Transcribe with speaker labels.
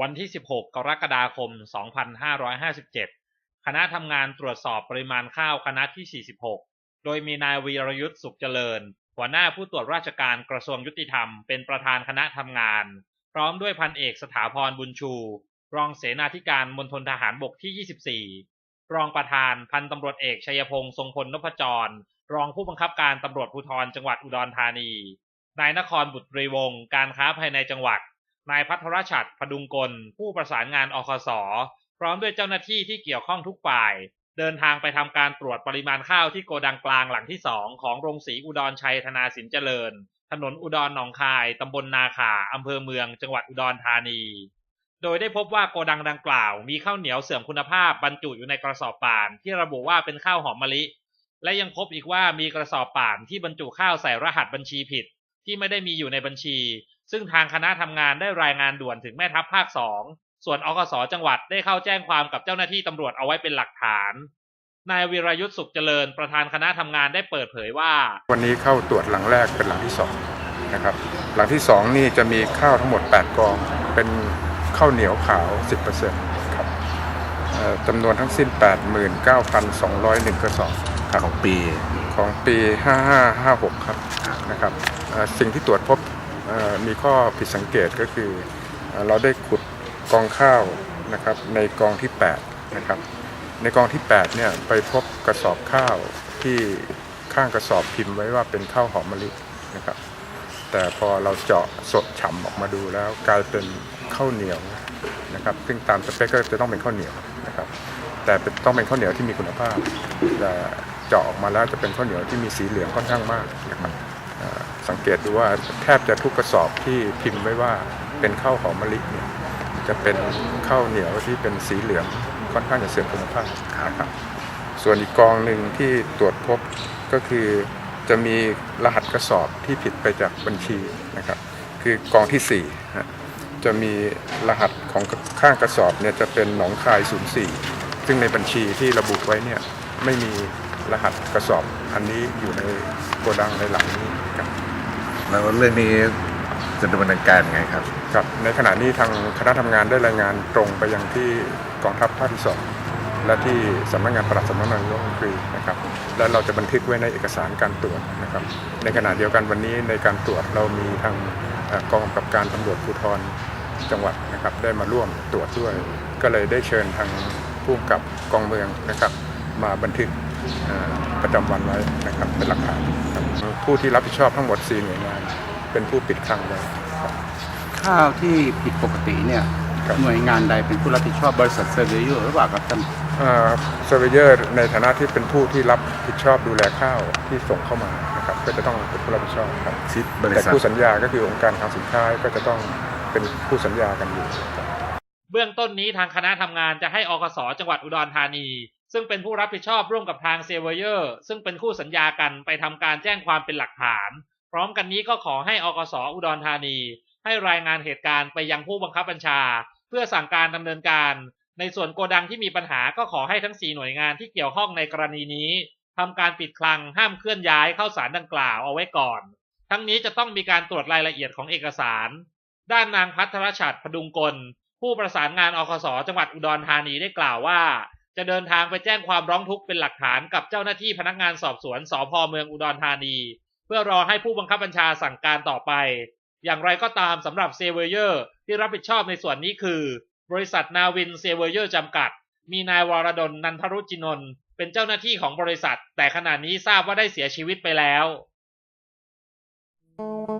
Speaker 1: วันที่ 16 กรกฎาคม 2557 คณะทำงานตรวจสอบปริมาณข้าวคณะที่ 46 โดยมีนายวีรยุทธ์สุขเจริญ หัวหน้าผู้ตรวจราชการกระทรวงยุติธรรมเป็นประธานคณะทำงาน พร้อมด้วยพันเอกสถาพรบุญชู รองเสนาธิการมณฑลทหารบกที่ 24 รองประธานพันตำรวจเอกชัยพงศ์ทรงพลนพจร รองผู้บังคับการตำรวจภูธรจังหวัดอุดรธานี นายนครบุตรีวงศ์การค้าภายในจังหวัด นายพัทรชัดพดุงกล ผู้ประสานงานอคสพร้อมด้วยเจ้าหน้าที่ที่เกี่ยวข้องทุกฝ่าย เดินทางไปทำการตรวจปริมาณข้าวที่โกดังกลางหลังที่สองของโรงสีอุดรชัยธนาสินเจริญ ถนนอุดรหนองคายตำบลนาขาอำเภอเมือง จังหวัดอุดรธานี โดยได้พบว่าโกดังดังกล่าว มีข้าวเหนียวเสื่อมคุณภาพบรรจุอยู่ในกระสอบป่าน ที่ระบุว่าเป็นข้าวหอมมะลิ และยังพบอีกว่ามีกระสอบป่านที่บรรจุข้าวใส่รหัสบัญชีผิด ที่ไม่ได้มีอยู่ในบัญชี ซึ่งทางคณะทำงานได้รายงานด่วนถึงแม่ทัพภาคสองส่วนอกสจังหวัดได้เข้าแจ้งความกับเจ้าหน้าที่ตำรวจเอาไว้เป็นหลักฐานนายวีรยุทธ์สุขเจริญประธานคณะทำงานได้เปิดเผยว่า
Speaker 2: วันนี้เข้าตรวจหลังแรกเป็นหลังที่สองนะครับหลังที่สองนี่จะมีข้าวทั้งหมด 8 กอง เป็นข้าวเหนียวขาว 10%ครับเอ่อจำนวนทั้งสิ้น 89,201กระสอบครับ
Speaker 3: ของปี
Speaker 2: ของปี 5556 ครับนะครับเอ่อสิ่งที่ตรวจพบเอ่อ มีข้อผิดสังเกตก็คือเอ่อเราได้ขุดกองข้าวนะครับในกองที่8นะครับในกองที่8เนี่ยไปพบกระสอบข้าวที่ข้างกระสอบพิมพ์ไว้ว่าเป็นข้าวหอมมะลินะครับแต่พอเราเจาะสดฉ่ำออกมาดูแล้วกลายเป็นข้าวเหนียวนะครับซึ่งตามสเปคก็จะต้องเป็นข้าวเหนียวนะครับแต่ต้องเป็นข้าวเหนียวที่มีคุณภาพแต่เจาะออกมาแล้วจะเป็นข้าวเหนียวที่มีสีเหลืองค่อนข้างมากนะครับ สังเกตดูว่าแทบจะทุกกระสอบที่พิมพ์ไว้ว่าเป็นข้าวหอมมะลิเนี่ยจะเป็นข้าวเหนียวที่เป็นสีเหลืองค่อนข้างจะเสื่อมคุณภาพนะครับ ส่วนอีกกองหนึ่งที่ตรวจพบก็คือจะมีรหัสกระสอบที่ผิดไปจากบัญชีนะครับ คือกองที่4ฮะจะมีรหัสของข้างกระสอบเนี่ยจะเป็นหนองคาย 04 ซึ่งในบัญชีที่ระบุไว้เนี่ยไม่มีรหัสกระสอบอันนี้อยู่ในโกดังในหลังนี้
Speaker 3: แล้วเรื่องนี้จะดำเนินการยังไงครับ
Speaker 2: ครับในขณะนี้ทางคณะทำงานได้รายงานตรงไปยังที่กองทัพภาคที่สองและที่สำนักงานปลัดสำนักงานายกรัฐมนตรีนะครับ และเราจะบันทึกไว้ในเอกสารการตรวจนะครับ ในขณะเดียวกันวันนี้ในการตรวจเรามีทางกองกำกับการตำรวจภูธรจังหวัดนะครับได้มาร่วมตรวจด้วย ก็เลยได้เชิญทางผู้กับกองเมืองนะครับ มาบันทึก ประจำวันไว้นะครับเป็นหลักฐานครับผู้ที่รับผิดชอบทั้งหมด4หน่วยงาน เป็นผู้ปิดคลังไว้ครับ
Speaker 4: ข้าวที่ผิดปกติเนี่ย
Speaker 2: ครับ
Speaker 4: หน่วยงานใดเป็นผู้รับผิดชอบบริษัทเซอร์เวย์หรือเปล่าครับท่าน
Speaker 2: เซอร์เวเยอร์ในฐานะที่เป็นผู้ที่รับผิดชอบดูแลข้าวที่ส่งเข้ามานะครับก็จะต้องเป็นผู้รับผิดชอบครับ
Speaker 3: ชิดบริ
Speaker 2: แต่
Speaker 3: ษัท
Speaker 2: ผู้สัญญาก็คือองค์การทางสินค้าก็จะต้องเป็นผู้สัญญากันอยู่ครับ
Speaker 1: เบื้องต้นนี้ทางคณะทำงานจะให้อกสจังหวัดอุดรธานี ซึ่งเป็นผู้รับผิดชอบร่วมกับทางเซเวเยอร์ซึ่งเป็นคู่สัญญากันไปทำการแจ้งความเป็นหลักฐาน พร้อมกันนี้ก็ขอให้อกสอุดรธานี ให้รายงานเหตุการณ์ไปยังผู้บังคับบัญชา เพื่อสั่งการดำเนินการ ในส่วนโกดังที่มีปัญหาก็ขอให้ทั้ง 4 หน่วยงานที่เกี่ยวข้องในกรณีนี้ทำการปิดคลังห้ามเคลื่อนย้ายเข้าสารดังกล่าวเอาไว้ก่อน ทั้งนี้จะต้องมีการตรวจรายละเอียดของเอกสาร ด้านนางพัทรชัดพดุงกล ผู้ประสานงานอคสจังหวัดอุดรธานีได้กล่าวว่า จะเดินทางไปแจ้งความร้องทุกข์เป็นหลักฐานกับเจ้าหน้าที่พนักงานสอบสวนสพเมืองอุดรธานี เพื่อรอให้ผู้บังคับบัญชาสั่งการต่อไป อย่างไรก็ตามสำหรับเซเวเยอร์ที่รับผิดชอบในส่วนนี้คือ บริษัทนาวินเซเวเยอร์จำกัด มีนายวรดลนันทรุจินนท์เป็นเจ้าหน้าที่ของบริษัท แต่ขณะนี้ทราบว่าได้เสียชีวิตไปแล้ว
Speaker 5: Thank